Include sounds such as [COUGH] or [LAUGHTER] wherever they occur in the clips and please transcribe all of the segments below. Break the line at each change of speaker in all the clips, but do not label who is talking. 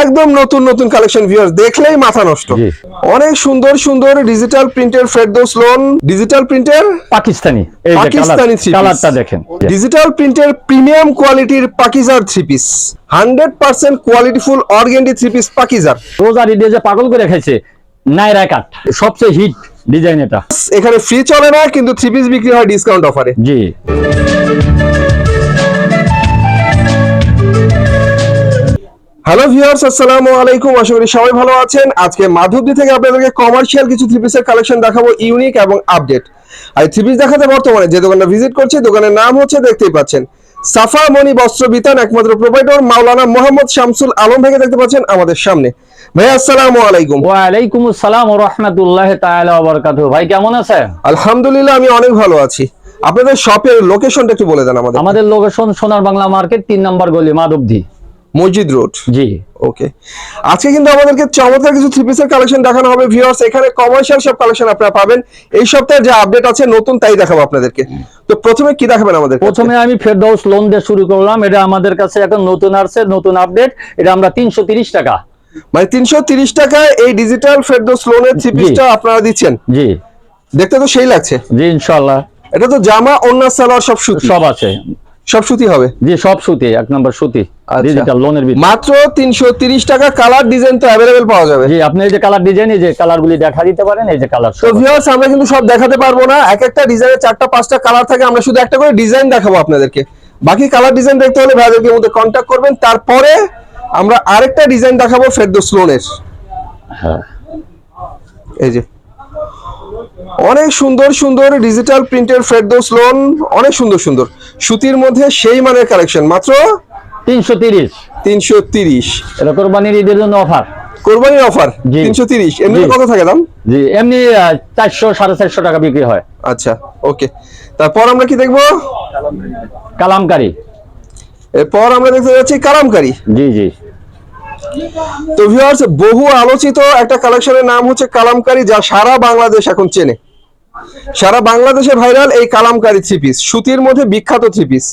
একদম নতুন নতুন কালেকশন ভিউয়ার্স দেখলেই মাথা নষ্ট। অনেক সুন্দর সুন্দর ডিজিটাল প্রিন্টের ফেরদৌস লোন ডিজিটাল প্রিন্টের
পাকিস্তানি।
পাকিস্তানি
কালারটা দেখেন।
ডিজিটাল প্রিন্টের প্রিমিয়াম কোয়ালিটির পাকিজার থ্রি পিস হান্ড্রেড পার্সেন্ট কোয়ালিটিফুল অর্গেন্ডি থ্রি পিস পাকিজার।
রোজার ঈদে যে পাগল করে খাইছে নাইরা কাট সবচেয়ে হিট ডিজাইন এটা।
এখানে ফ্রি চলে না কিন্তু থ্রি পিস বিক্রি হয় ডিসকাউন্ট অফারে
জি।
হ্যালো ভিউয়ার্স আসসালামু আলাইকুম আশা করি সবাই ভালো আছেন। আজকে মাধবদী থেকে আপনাদেরকে কমার্শিয়াল কিছু থ্রি পিসের কালেকশন দেখাবো ইউনিক এবং আপডেট আর থ্রি পিস দেখাতে বর্তমানে যে দোকানটা ভিজিট করছে দোকানের নাম হচ্ছে দেখতেই পাচ্ছেন সাফা মনি বস্ত্র বিতান একমাত্র প্রোভাইডার মাওলানা মোহাম্মদ শামসুল আলম ভাইকে দেখতে পাচ্ছেন আমাদের সামনে। ভাই আসসালামু আলাইকুম।
ওয়ালাইকুম আসসালাম ও রহমতুল্লাহ তাআলা ওয়া বারাকাতুহু। ভাই কেমন আছেন?
আলহামদুলিল্লাহ আমি অনেক ভালো আছি। আপনাদের শপের লোকেশনটা একটু বলে দেন আমাদের
আমাদের লোকেশন সোনার বাংলা মার্কেট তিন নম্বর গলি মাধবদী।
মসজিদ রোড?
জি।
ওকে। আজকে কিন্তু আমাদেরকে চমৎকার কিছু থ্রি পিসের কালেকশন দেখানো হবে ভিউয়ার্স এখানে কমার্শিয়াল সব কালেকশন আপনারা পাবেন। এই সপ্তাহে যে আপডেট আছে নতুন তাই দেখাবো আপনাদেরকে। তো প্রথমে কি দেখাবেন আমাদের
প্রথমে আমি ফেরদৌস লোন দিয়ে শুরু করলাম। এটা আমাদের কাছে এখন নতুন আসছে নতুন আপডেট এটা আমরা তিনশো তিরিশ টাকা।
মানে তিনশো তিরিশ টাকায় এই ডিজিটাল ফেরদোস লোনের থ্রি পিসটা আপনারা দিচ্ছেন?
জি।
দেখতে তো সেই লাগছে।
জি ইনশাল্লাহ
এটা তো জামা অন্য সালোয়ার সব
সব আছে।
সব সুতি হবে?
জি সব সুতি এক নম্বর সুতি। ডিজিটাল লোনের ভিতরে
মাত্র তিনশো তিরিশ টাকা কালার ডিজাইন তো অ্যাভেলেবেল পাওয়া যাবে।
জি আপনি এই যে কালার ডিজাইন এই যে কালার গুলি দেখা দিতে পারেন এই যে কালার
তো ভিউয়ার্স আমরা কিন্তু সব দেখাতে পারব না। এক একটা ডিজাইনের চারটা পাঁচটা কালার থাকে আমরা শুধু একটা করে ডিজাইন দেখাবো আপনাদেরকে। বাকি কালার ডিজাইন দেখতে হলে ভাইদেরকে মধ্যে কন্ট্যাক্ট করবেন। তারপরে আমরা আরেকটা ডিজাইন দেখাবো ফেরদৌস লোনের
হ্যাঁ।
এই যে। অনেক সুন্দর সুন্দর ডিজিটাল প্রিন্টের ফেরদৌস লোন অনেক সুন্দর সুন্দর। সুতির মধ্যে সেই মানের কালেকশন মাত্র
তিনশো তিরিশ।
তিনশো তিরিশ।
এটা কোরবানির ঈদের জন্য অফার
কোরবানির অফার তিনশো তিরিশ। এমনি। কত থাকে দাম?
জি এমনি চারশো সাড়ে চারশো টাকা বিক্রি হয়।
আচ্ছা ওকে। তারপর আমরা কি দেখব?
কালামকারি।
এরপর আমরা দেখতে যাচ্ছি কালামকারি।
জি জি।
তো ভিউয়ার্স বহু আলোচিত একটা কালেকশনের নাম হচ্ছে কালামকারী যা সারা বাংলাদেশ এখন চেনে। সারা বাংলাদেশে ভাইরাল এই কালামকারি থ্রি পিস সুতির মধ্যে বিখ্যাত থ্রি পিস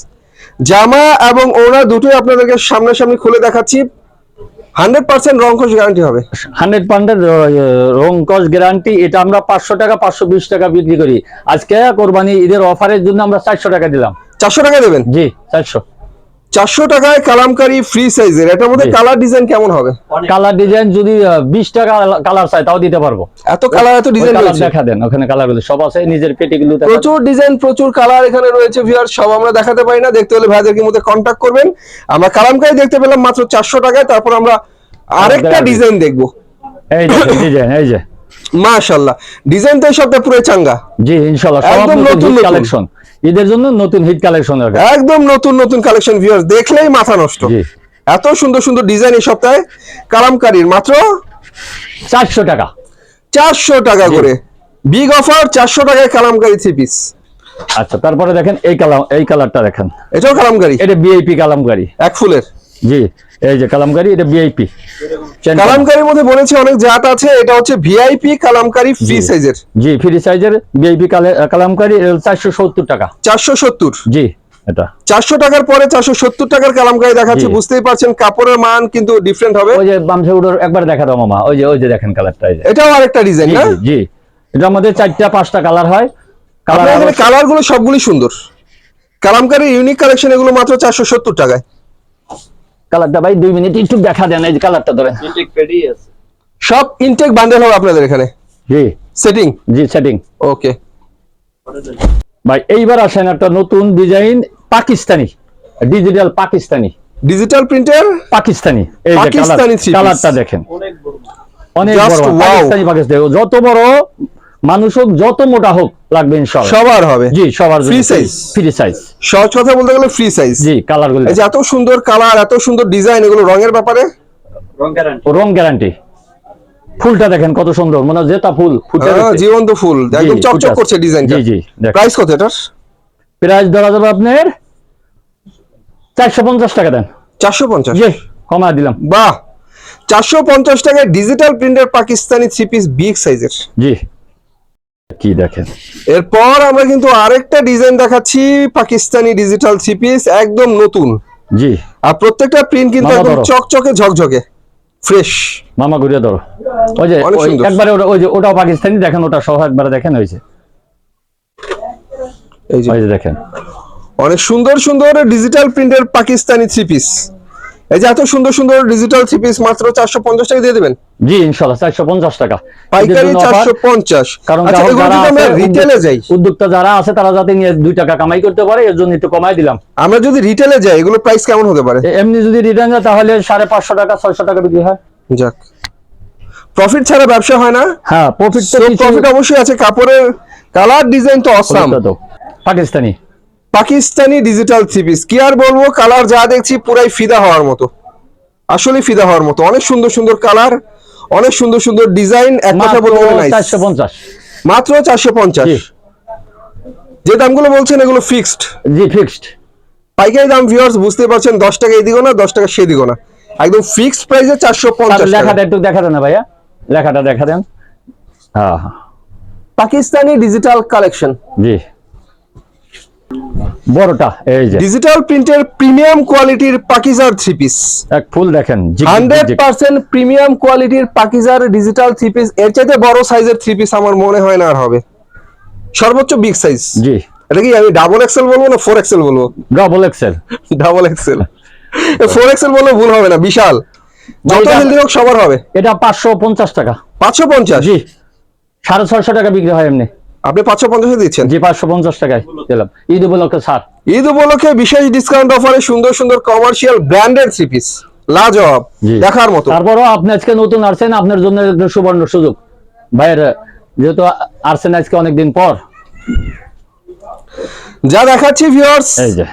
জামা এবং ওড়না দুটোই আপনাদেরকে সামনাসামনি খুলে দেখাচ্ছি। হান্ড্রেড পার্সেন্ট রং খোঁজ গ্যারান্টি হবে।
হান্ড্রেড পার্সেন্ট রং কস গ্যারান্টি এটা আমরা পাঁচশো টাকা পাঁচশো বিশ টাকা বিক্রি করি। আজকে কোরবানি ঈদের অফারের জন্য আমরা চারশো টাকা দিলাম।
চারশো টাকা দেবেন?
জি চারশো।
চারশো টাকায় কালামকারি ফ্রি সাইজের এটার মধ্যে কালার ডিজাইন কেমন হবে?
কালার ডিজাইন যদি বিশ টাকা কালার চাই তাও দিতে পারব।
এত কালার এত ডিজাইন
দেখা দেন ওখানে কালারগুলো সব আছে নিজের পেটিগুলো
প্রচুর ডিজাইন প্রচুর কালার এখানে রয়েছে ভিউয়ার সব আমরা দেখাতে পারি না। দেখতে হলে ভাইদেরকে মধ্যে কন্ট্যাক্ট করবেন। আমরা কালামকারি দেখতে পেলাম মাত্র চারশো টাকায় তারপর আমরা আরেকটা ডিজাইন দেখব।
এই যে ডিজাইন এই যে।
মাশাল্লাহ ডিজাইন তো এই সবটা পুরো চাঙ্গা।
জি ইনশাল্লাহ সব
একদম নতুন।
কালেকশন ঈদের জন্য নতুন হিট কালেকশন
একদম নতুন নতুন কালেকশন ভিউয়ার্স দেখলেই মাথা নষ্ট। এত সুন্দর সুন্দর ডিজাইন এই সপ্তাহে কালামকারীর মাত্র
চারশো টাকা।
চারশো টাকা করে। বিগ অফার চারশো টাকায় কালামকারী থ্রি পিস
আচ্ছা তারপরে দেখেন এই কালাম এই কালারটা দেখেন।
এটাও কালামকারী।
এটা বিআইপি কালামকারি।
এক ফুলের।
জি। এই যে কালামকারি এটা বিআইপি
কালামকারির মধ্যে বলেছে অনেক জাত আছে এটা হচ্ছে ভিআইপি কালামকারি ফ্রি সাইজের।
জি ফ্রি সাইজের বিআইপি কালামকারি চারশো সত্তর টাকা।
চারশো সত্তর?
জি এটা।
চারশো টাকার পরে চারশো সত্তর টাকার কালামকারি দেখাচ্ছে বুঝতেই পারছেন কাপড়ের মান কিন্তু ডিফারেন্ট হবে।
ওই যে উডোর একবার দেখা দাও মামা ওই যে ওই যে দেখেন কালারটা
এটাও আরেকটা ডিজাইন
জি
না?
জি, জি। এটা আমাদের চারটা পাঁচটা কালার হয়। কালার
এখানে কালারগুলো সবগুলি সুন্দর। কালামকারি ইউনিক কালেকশন এগুলো মাত্র চারশো সত্তর টাকায়।
কালারটা ভাই দুই মিনিট একটু দেখা দেন এই যে কালারটা ধরেন।
সব ইনটেক বান্ডেল হবে আপনাদের এখানে?
জি।
সেটিং
জি সেটিং
ওকে
ভাই এইবার আসেন একটা নতুন design Pakistani digital Pakistani.
Digital printer
Pakistani. এই যে। কালারটা দেখেন। অনেক
Just
বড় পাকিস্তানি পাকিস্তানি। যত বড় মানুষ হোক যত মোটা হোক লাগবে ইনশাআল্লাহ।
সবার হবে।
জি সবার
ফ্রি সাইজ
ফ্রি সাইজ
সহজ কথা বলতে গেলে ফ্রি সাইজ
জি কালারগুলো।
এই যে এত সুন্দর কালার এত সুন্দর ডিজাইন এগুলো রঙের ব্যাপারে?
রং গ্যারান্টি ফুলটা দেখেন কত সুন্দর মনে হয় জেতা ফুল ফুটে
জীবন্ত ফুল একদম চকচক করছে ডিজাইনটা
জি জি
প্রাইস কত এটার?
প্রাইস ধরা যাবে আপনার চারশো পঞ্চাশ টাকা দেন।
চারশো পঞ্চাশ?
জি কমা দিলাম।
বাহ! চারশো পঞ্চাশ টাকায় digital printer Pakistani three piece big সাইজের
জি। কি দেখেন?
এরপর আমরা কিন্তু আরেকটা ডিজাইন দেখাচ্ছি পাকিস্তানি ডিজিটাল থ্রি পিস একদম নতুন।
জি।
আর প্রত্যেকটা প্রিন্ট কিন্তু একদম চকচকে ঝকঝকে ফ্রেশ
মামা ঘুরিয়ে ধরো। ওই যে একবারে ওটা ওই যে ওটাও পাকিস্তানি দেখেন ওটা সহ একবারে দেখেন ওই যে।
এই যে।
যে দেখেন।
অনেক সুন্দর সুন্দর ডিজিটাল প্রিন্টের পাকিস্তানি থ্রি পিস এই যে এত সুন্দর সুন্দর ডিজিটাল থ্রি পিস মাত্র চারশো পঞ্চাশ টাকা দিয়ে দেবেন?
জি ইনশাল্লাহ চারশো পঞ্চাশ টাকা।
পাইকারি
এদের জন্য
চারশো
offer,
পঞ্চাশ।
কারণ
আচ্ছা
যারা
আমরা রিটেলে যাই।
উদ্যোক্তা যারা আছে তারা যাতে নিয়ে দুই টাকা কামাই করতে পারে এর জন্য একটু কমাই দিলাম।
আমরা যদি রিটেলে যাই এগুলো প্রাইস কেমন হতে পারে?
এমনি যদি রিটার্ন যায় তাহলে সাড়ে পাঁচশো টাকা ছয়শো টাকা বিক্রি হয়।
যাক। প্রফিট ছাড়া ব্যবসা হয় না?
হ্যাঁ প্রফিট তো
প্রফিট অবশ্যই আছে। কাপড়ের কালার ডিজাইন তো awesome
Pakistani.
Pakistani digital three piece কি আর বলব কালার যা দেখছি পুরাই ফিদা হওয়ার মতো। আসলে ফিদা হওয়ার মতো। অনেক সুন্দর সুন্দর কালার অনেক সুন্দর সুন্দর ডিজাইন এক কথা বলব নাই
চারশো পঞ্চাশ।
মাত্র চারশো পঞ্চাশ। যে দামগুলো বলছেন এগুলো ফিক্সড
জি ফিক্সড
পাইকারি দাম ভিউয়ার্স বুঝতে পারছেন দশ টাকা এদিকে না দশ টাকা সেদিকে না। একদম ফিক্সড প্রাইসে চারশো পঞ্চাশ
লেখাটা একটু দেখা দেন না ভাইয়া। লেখাটা দেখা দেন। হ্যাঁ হ্যাঁ।
পাকিস্তানি ডিজিটাল কালেকশন
জি। বড়টা এই যে।
ডিজিটাল প্রিন্টের প্রিমিয়াম কোয়ালিটির পাকিজার থ্রি পিস
এক ফুল দেখেন জি
হান্ড্রেড পার্সেন্ট প্রিমিয়াম কোয়ালিটির পাকিজার ডিজিটাল থ্রি পিস এর চাইতে বড় সাইজের থ্রি পিস আমার মনে হয় না আর হবে। সর্বোচ্চ বিগ সাইজ
জি।
এটা কি আমি ডাবল এক্সেল বলব না ফোর এক্সেল বলব?
Double XL
double XL four XL বললে ভুল হবে না বিশাল। যত হেলদি হোক সবার হবে।
এটা পাঁচশো পঞ্চাশ টাকা।
পাঁচশো পঞ্চাশ?
জি। সাড়ে ছয়শো টাকা বিক্রি হয় এমনি।
আপনি পাঁচশো পঞ্চাশে দিচ্ছেন?
জি পাঁচশো পঞ্চাশ টাকায় দিলাম। ঈদ উপলক্ষে ছাড়।
ঈদ উপলক্ষে বিশেষ ডিসকাউন্ট অফারে সুন্দর সুন্দর কমার্শিয়াল ব্র্যান্ডেড থ্রি পিস লাজবাব। দেখার মতো।
তারপরও আপনি আজকে নতুন আসছেন আপনার জন্য একটা সুবর্ণ সুযোগ। ভাইয়ের যেহেতু আসছেন আজকে অনেকদিন পর।
যা দেখাচ্ছি ভিউয়ার্স
এই যে।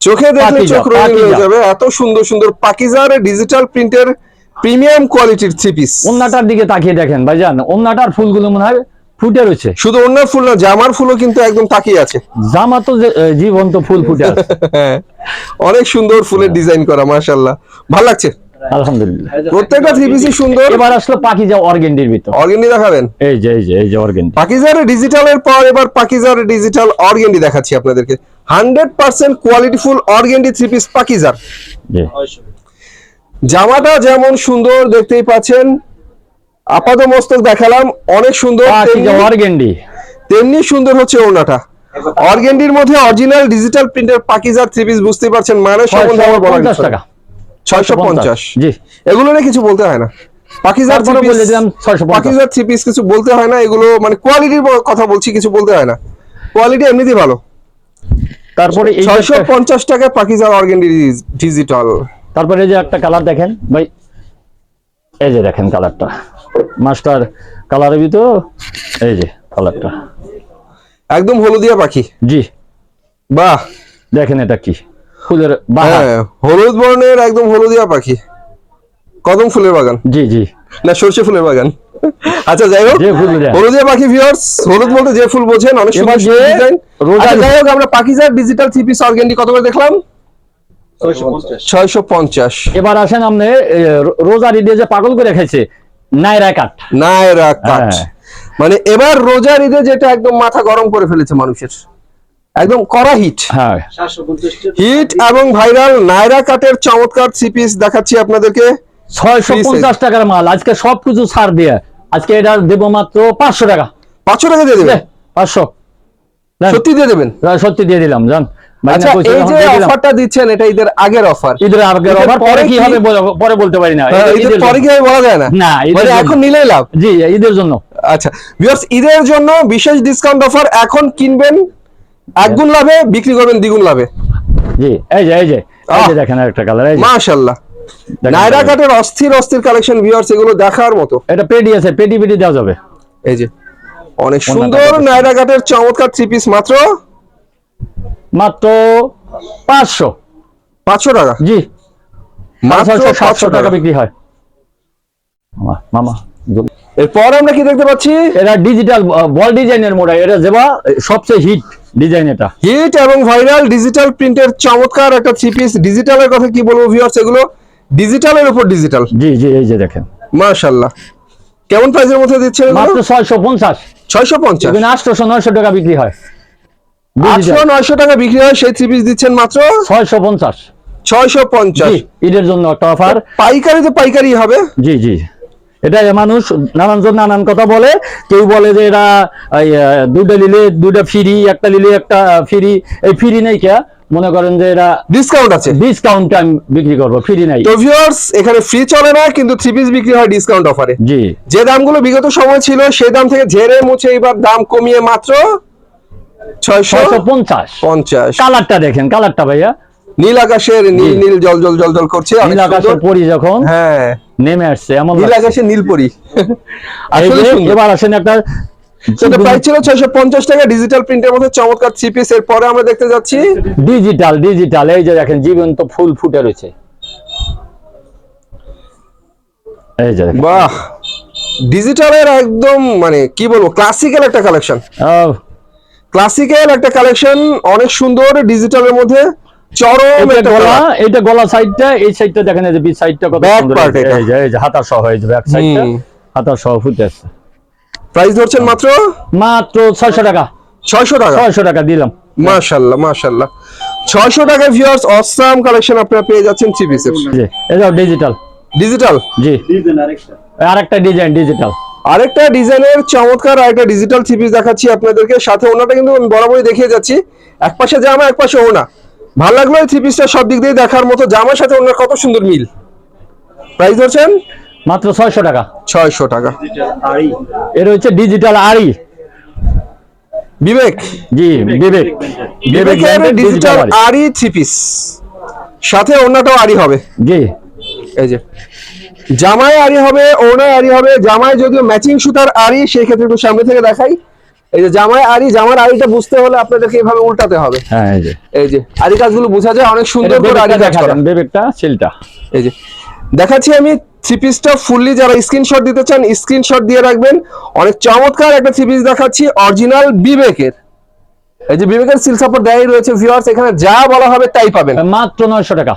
চোখে দেখলে চোখ রঙিন হয়ে যাবে। এত সুন্দর সুন্দর পাকিজার ডিজিটাল প্রিন্টের প্রিমিয়াম কোয়ালিটির থ্রি পিস
অন্যটার দিকে তাকিয়ে দেখেন ভাইজান। অন্যটার ফুলগুলো মনে হয় ফুটে রয়েছে।
শুধু অন্য ফুল না জামার ফুলও কিন্তু একদম তাকিয়ে আছে।
জামা তো জীবন্ত ফুল ফুটে আছে।
হ্যাঁ, অনেক সুন্দর ফুলের ডিজাইন করা মাশাআল্লাহ। ভালো লাগছে?
আলহামদুলিল্লাহ।
প্রত্যেকটা থ্রি পিসই সুন্দর।
এবার আসলো পাখি যা অর্গেন্ডির ভিতর।
অর্গেন্ডি দেখাবেন?
এই যে এই যে এই যে অর্গেন্ডি।
পাকিজার ডিজিটালের পর এবার পাকিজার ডিজিটাল অর্গেন্ডি দেখাচ্ছি আপনাদেরকে। কোয়ালিটিফুল অর্গেন্ডি থ্রি পিস পাকিজার। জামাটা যেমন সুন্দর দেখতেই পাচ্ছেন আপাত মস্তক দেখালাম। অনেক সুন্দর তেমনি-
অর্গেন্ডি।
তেমনি সুন্দর হচ্ছে ওনাটা অর্গেন্ডির মধ্যে অরিজিনাল ডিজিটাল প্রিন্টের পাকিজার থ্রি পিস বুঝতে পারছেন মানে সম্বন্ধে আমার
পঞ্চাশ টাকা।
ছয়শো পঞ্চাশ।
জি।
এগুলো নিয়ে কিছু বলতে হয় না। পাকিজার
বলে দিলাম 650
পাকিজার থ্রি পিস কিছু বলতে হয় না এগুলো মানে কোয়ালিটির কথা বলছি কিছু বলতে হয় না। কোয়ালিটি এমনিতেই ভালো।
তারপরে এই যে
ছয়শো পঞ্চাশ টাকায় পাকিজার অর্গেন্ডি ডিজিটাল
তারপরে এই যে একটা কালার দেখেন ভাই। এই যে দেখেন কালারটা মাস্টার কালারের ভিতর এই যে কালারটা।
একদম হলুদিয়া পাখি।
জি।
বাহ।
দেখেন এটা কি? ফুলের
হ্যাঁ হলুদ বর্ণের একদম হলুদিয়া পাখি। কদম ফুলের বাগান।
জি জি।
না সর্ষে ফুলের বাগান। আচ্ছা যাই হোক হলুদিয়া পাখি ভিউয়ার্স হলুদ বলতে যে ফুল বোঝেন অনেক
এবার যে রোজা-
আচ্ছা যাই হোক আমরা ডিজিটাল থ্রি পিস কত করে দেখলাম? ছয়শো পঞ্চাশ।
এবার আসেন আপনি রোজার যে পাগল করে খাইছে নাইরা
কাট
হ্যাঁ।
মানে এবার রোজার ঈদে যেটা একদম মাথা গরম করে ফেলেছে মানুষের। একদম কড়া হিট।
হ্যাঁ।
হিট এবং ভাইরাল নায়রা কাটের চমৎকার সিপিস দেখাচ্ছি আপনাদেরকে।
ছয়শো পঞ্চাশ টাকার মাল। আজকে সবকিছু ছাড় দিয়ে। আজকে এটা দেবো মাত্র পাঁচশো টাকা।
পাঁচশো টাকা দিয়ে দেবে
পাঁচশো।
সত্যি দিয়ে দেবেন?
সত্যি দিয়ে দিলাম জান।
আচ্ছা এই যে অফারটা দিচ্ছেন এটা ঈদের আগের অফার
ঈদের আগের অফার পরে
পরে
কি
কি-
হবে পরে বলতে পারি না
ঈদের
ঈদের
পরে
জন্য।
কি হবে বলা যায় না?
না, ঈদের জন্য।
এখন নিলেই লাভ।
জি ঈদের জন্য।
আচ্ছা ভিউয়ার্স ঈদের জন্য বিশেষ ডিসকাউন্ট অফার এখন কিনবেন এক গুণ লাভে বিক্রি করবেন দ্বিগুণ লাভে।
জি এই যে এই যে এই যে দেখেন একটা কালার এই যে।
মাশাআল্লাহ।
দেখেন
কাটের অস্থির অস্থির কালেকশন ভিউয়ার্স এগুলো দেখার মতো।
এটা পেডি আছে পেডি পেডি দেওয়া যাবে।
এই যে অনেক সুন্দর। নায়রা কাটের চমৎকার থ্রি পিস মাত্র।
মাত্র পাঁচশো।
পাঁচশো টাকা?
জি।
মাত্র
সাতশো টাকা বিক্রি হয়। মামা
এরপর আমরা কি দেখতে পাচ্ছি?
এটা ডিজিটাল বল ডিজাইনের মোড়া এটা যেবা সবচেয়ে হিট ডিজাইন এটা।
হিট এবং ভাইরাল ডিজিটাল প্রিন্টের চমৎকার একটা থ্রি পিস ডিজিটালের কথা কি বলব ভিউয়ার্স এগুলো? ডিজিটালের উপর ডিজিটাল
জি জি এই যে দেখেন।
মাশাআল্লাহ। কেমন প্রাইসের মধ্যে দিচ্ছেন
মাত্র ছয়শো পঞ্চাশ।
ছয়শো পঞ্চাশ।
এখানে আটশোশো নয়শো টাকা বিক্রি হয়।
আটশো নয়শো টাকা বিক্রি হয় সেই থ্রি পিস দিচ্ছেন মাত্র?
ছয়শো পঞ্চাশ।
ছয়শো পঞ্চাশ।
ঈদের জন্য একটা অফার
পাইকারি তো পাইকারি হবে।
জি জি। এটা মানুষ নানান কথা বলে। কেউ বলে যে এরা দুটা নিলে দুটা ফ্রি একটা নিলে একটা ফ্রি এই ফ্রি নেই কে? মনে করেন যে এরা
ডিসকাউন্ট আছে।
ডিসকাউন্ট আমি বিক্রি করব ফ্রি নাই।
তো ভিউয়ার্স এখানে ফ্রি চলে না কিন্তু থ্রি পিস বিক্রি হয় ডিসকাউন্ট অফারে
জি।
যে দামগুলো বিগত সময় ছিল সেই দাম থেকে ঝেড়ে মুছে এবার দাম কমিয়ে মাত্র ছয়শো
পঞ্চাশ।
পঞ্চাশ।
কালারটা দেখেন কালারটা ভাইয়া।
নীল আকাশের নীল নীল। জল জল জল জল করছে অনেক
নীল আকাশের পরি যখন
হ্যাঁ।
নেমে আসছে এমন
নীল। আকাশের নীল পরি।
এবার আসেন একটা
সেটা প্রাইস ছিল ছয়শো পঞ্চাশ টাকা ডিজিটাল প্রিন্টের মধ্যে চমৎকার থ্রি পিস এর পরে আমরা দেখতে যাচ্ছি।
ডিজিটাল ডিজিটাল এই যে দেখেন জীবন্ত ফুল ফুটে রয়েছে। এই যে
বাহ! ডিজিটালের একদম মানে কি বলব ক্লাসিক্যাল একটা কালেকশন ক্লাসিক্যাল একটা কালেকশন অনেক সুন্দর ডিজিটালের মধ্যে চরম
এটা গলা। এটা গলা সাইডটা এই সাইডটা দেখেন এই যে বি সাইডটা কত সুন্দর এই যে- এই যে হাতা সহ এই যে ব্যাক সাইডটা হাতা সহ ফুটে আছে।
প্রাইস ধরছেন মাত্র?
মাত্র ছয়শো টাকা।
ছয়শো টাকা?
ছয়শো টাকা দিলাম।
মাশাল্লাহ মাশাল্লাহ। ছয়শো টাকায় ভিউয়ার্স অসাম কালেকশন আপনারা পেয়ে যাচ্ছেন থ্রি পিসের
জি এটা ডিজিটাল
ডিজিটাল
জি। আরেকটা ডিজাইন ডিজিটাল
আরেকটা ডিজাইনের চমৎকার আরেকটা ডিজিটাল থ্রি পিস দেখাচ্ছি আপনাদেরকে। সাথে ওনাটা কিন্তু আমি বরাবরই দেখিয়ে যাচ্ছি। এক পাশে জামা এক পাশে ওনা ভালো লাগল এই থ্রি পিসটা সব দিক দিয়ে দেখার মতো। জামার সাথে ওনার কত সুন্দর মিল। প্রাইস ধরছেন?
মাত্র ছয়শো টাকা।
ছয়শো টাকা।
এর হচ্ছে ডিজিটাল আড়ি।
বিবেক?
জি বিবেক। বিবেক
বিবেকের ডিজিটাল
আড়ি।
থ্রি পিস সাথে ওনাটাও আরি হবে।
জি।
এই যে। জামায় আরি হবে ওনায় আরি হবে। জামায় যদিও ম্যাচিং সুতার আরি সেই ক্ষেত্রে একটু সামনে থেকে দেখাই। এই যে জামায় আরি জামার আরিটা বুঝতে হলে আপনাদেরকে এইভাবে উল্টাতে হবে।
হ্যাঁ এই যে।
আরি কাজগুলো বোঝা যায় অনেক সুন্দর করে আরি কাজ করা।
বিবেকটা সিলটা।
এই যে। দেখাচ্ছি আমি থ্রি পিসটা ফুললি যারা স্ক্রিনশট দিতে চান স্ক্রিনশট দিয়ে রাখবেন। অনেক চমৎকার একটা থ্রি পিস দেখাচ্ছি অরিজিনাল বিবেকের। এই যে বিবেকের সিল সাপোর্ট দেয়াই রয়েছে ভিউয়ার্স এখানে যা বলা হবে তাই পাবেন।
মাত্র নয়শো টাকা।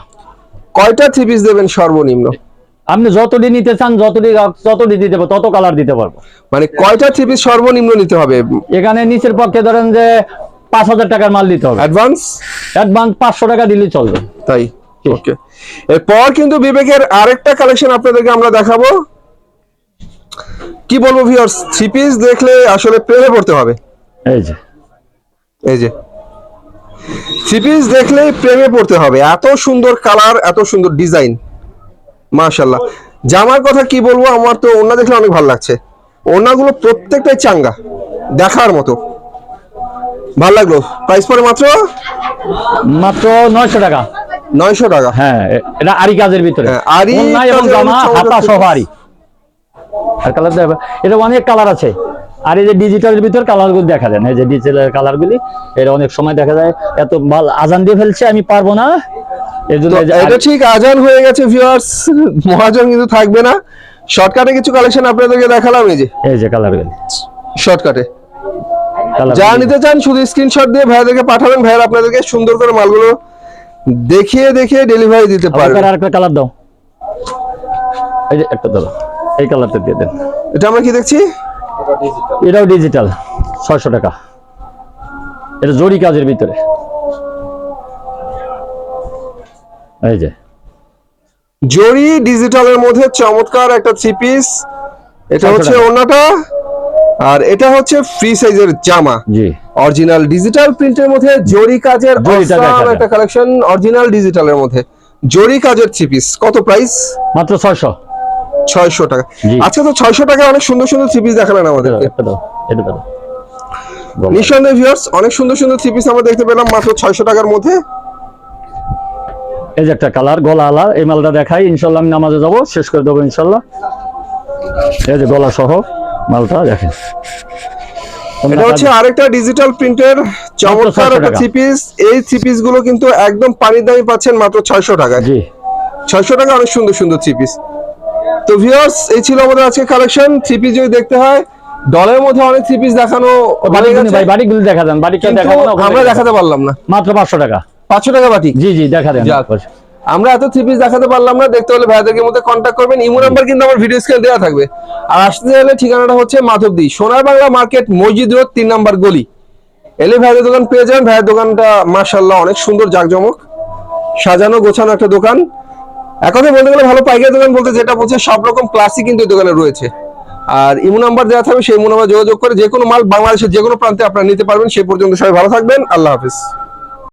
কয়টা থ্রি পিস দেবেন সর্বনিম্ন?
আপনি যতটি নিতে চান যতটি যতটি দিতে পারব তত কালার দিতে পারব।
মানে কয়টা থ্রি পিস সর্বনিম্ন নিতে হবে?
এখানে নিচের পক্ষে ধরেন যে পাঁচ হাজার টাকার মাল দিতে হবে।
অ্যাডভান্স
অ্যাডভান্স পাঁচশো টাকা দিলে চলবে।
তাই? ওকে এরপর কিন্তু বিবেকের আরেকটা কালেকশন আপনাদেরকে আমরা দেখাবো। কি বলব ভিউয়ার্স থ্রি পিস দেখলে আসলে প্রেমে পড়তে হবে।
এই যে।
এই যে। থ্রি পিস দেখলেই প্রেমে পড়তে হবে। এত সুন্দর কালার এত সুন্দর ডিজাইন মাশাল্লাহ জামার কথা কি বলব আমার তো ওনা দেখলে অনেক ভালো লাগছে। ওনাগুলো প্রত্যেকটাই চাঙ্গা দেখার মতো। ভালো লাগল? প্রাইস পরে মাত্র?
মাত্র নয়শো টাকা।
নয়শো টাকা।
হ্যাঁ এটা আরি কাজের ভিতরে।
হ্যাঁ, আরি
এবং জামা হাতা সহ আরি আর কালার দেবে এটা অনেক কালার আছে। আর এই যে ডিজিটালের ভিতর কালারগুলো দেখা যায় না। এই যে ডিজিটাল কালার গুলি এটা অনেক সময় দেখা যায়। এত মাল আজান দিয়ে ফেলছে আমি পারব না।
এটা ঠিক আজান হয়ে গেছে ভিউয়ার্স [LAUGHS] মহাজন কিন্তু থাকবে না। শর্টকাটে কিছু কালেকশন আপনাদেরকে দেখালাম এই যে।
এই যে কালার
শর্টকাটে যা নিতে চান শুধু স্ক্রিনশট দিয়ে ভাইয়াদেরকে পাঠাবেন। ভাইয়ার আপনাদেরকে সুন্দর করে মালগুলো দেখিয়ে দেখিয়ে ডেলিভারি দিতে পারবে।
আর একটা কালার দাও। এই যে একটা দাও। এই কালারটা দিয়ে দেন।
এটা আমরা কি দেখছি?
এটাও ডিজিটাল ছয়শো টাকা। এটা জরি কাজের ভিতরে। এই যে।
জরি ডিজিটালের মধ্যে চমৎকার একটা থ্রি পিস এটা হচ্ছে। ওনাটা আর এটা হচ্ছে ফ্রি সাইজের জামা।
জি।
অরিজিনাল ডিজিটাল প্রিন্টের মধ্যে জরি কাজের। একটা কালেকশন অরিজিনাল ডিজিটালের মধ্যে। জরি কাজের থ্রি পিস কত প্রাইস
মাত্র ছয়শো।
ছয়শো টাকা। আচ্ছা তো ছয়শো টাকা অনেক সুন্দর সুন্দর থ্রি পিস দেখালেন আমাদেরকে।
এটা দাও এটা দাও।
নিঃসন্দেহে ভিউয়ার্স অনেক সুন্দর সুন্দর থ্রি পিস আমরা দেখতে পেলাম মাত্র ছয়শো টাকার মধ্যে।
এই যে একটা কালার গলা আলা এই মালটা দেখাই ইনশাল্লাহ আমি নামাজে যাব শেষ করে দেবো ইনশাল্লাহ এই যে গলা সহ মালটা দেখেন।
এটা হচ্ছে আরেকটা ডিজিটাল প্রিন্টের চমৎকার একটা
টাকা।
থ্রি পিস এই থ্রি পিসগুলো কিন্তু একদম পানির দামি পাচ্ছেন মাত্র ছয়শো টাকায়।
জি।
ছয়শো টাকা অনেক সুন্দর সুন্দর থ্রি পিস তো ভিউয়ার্স এই ছিল আমাদের আজকে কালেকশন থ্রি পিস যদি দেখতে হয় ডলের মধ্যে অনেক থ্রি পিস দেখানো
বাড়িগুলি
গেছে,
দেখা যান বাড়িটা দেখাবো
আমরা দেখাতে পারলাম না।
মাত্র পাঁচশো টাকা।
পাঁচশো টাকা বাটি?
জি জি দেখা দেন
আমরা এত থ্রি পিস দেখাতে পারলাম না দেখতে হলে ভাইয়াদেরকে মধ্যে কন্ট্যাক্ট করবেন। ইমো নাম্বার কিন্তু আমার ভিডিও স্ক্রিনে দেওয়া থাকবে। আর আসতে হলে ঠিকানাটা হচ্ছে মাধবদী সোনার বাংলা মার্কেট মসজিদ রোড তিন নাম্বার গলি। এলে ভাইয়ের দোকান পেয়ে যান ভাইয়ের দোকানটা মাশাল্লাহ অনেক সুন্দর জাকজমক সাজানো গোছানো একটা দোকান। এক কথায় বলতে গেলে ভালো পাইকারি দোকান বলতে যেটা বলছে সব রকম ক্লাসই কিন্তু দোকানে রয়েছে। আর ইমো নাম্বার দেওয়া থাকবে সেই ইমো নাম্বার যোগাযোগ করে যে কোনো মাল বাংলাদেশের যে কোনো প্রান্তে আপনারা নিতে পারবেন। সে পর্যন্ত সবাই ভালো থাকবেন। আল্লাহ হাফিজ।